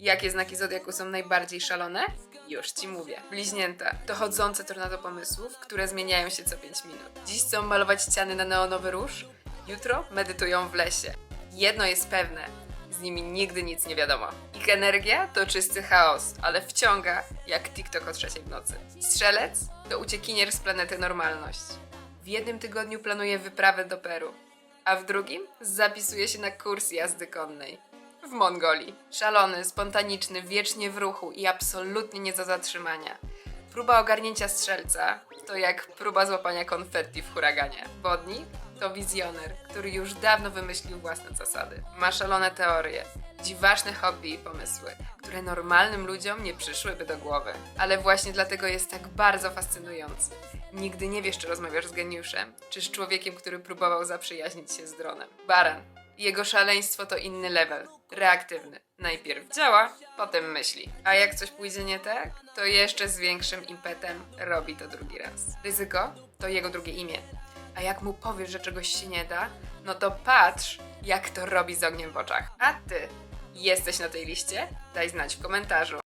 Jakie znaki zodiaku są najbardziej szalone? Już ci mówię. Bliźnięta to chodzące tornado pomysłów, które zmieniają się co 5 minut. Dziś chcą malować ściany na neonowy róż, jutro medytują w lesie. Jedno jest pewne, z nimi nigdy nic nie wiadomo. Ich energia to czysty chaos, ale wciąga jak TikTok o trzeciej w nocy. Strzelec to uciekinier z planety normalność. W jednym tygodniu planuje wyprawę do Peru, a w drugim zapisuje się na kurs jazdy konnej. W Mongolii. Szalony, spontaniczny, wiecznie w ruchu i absolutnie nie do zatrzymania. Próba ogarnięcia strzelca to jak próba złapania konfetti w huraganie. Wodnik to wizjoner, który już dawno wymyślił własne zasady. Ma szalone teorie, dziwaczne hobby i pomysły, które normalnym ludziom nie przyszłyby do głowy. Ale właśnie dlatego jest tak bardzo fascynujący. Nigdy nie wiesz, czy rozmawiasz z geniuszem, czy z człowiekiem, który próbował zaprzyjaźnić się z dronem. Baran. Jego szaleństwo to inny level, reaktywny. Najpierw działa, potem myśli. A jak coś pójdzie nie tak, to jeszcze z większym impetem robi to drugi raz. Ryzyko to jego drugie imię. A jak mu powiesz, że czegoś się nie da, no to patrz, jak to robi z ogniem w oczach. A ty jesteś na tej liście? Daj znać w komentarzu.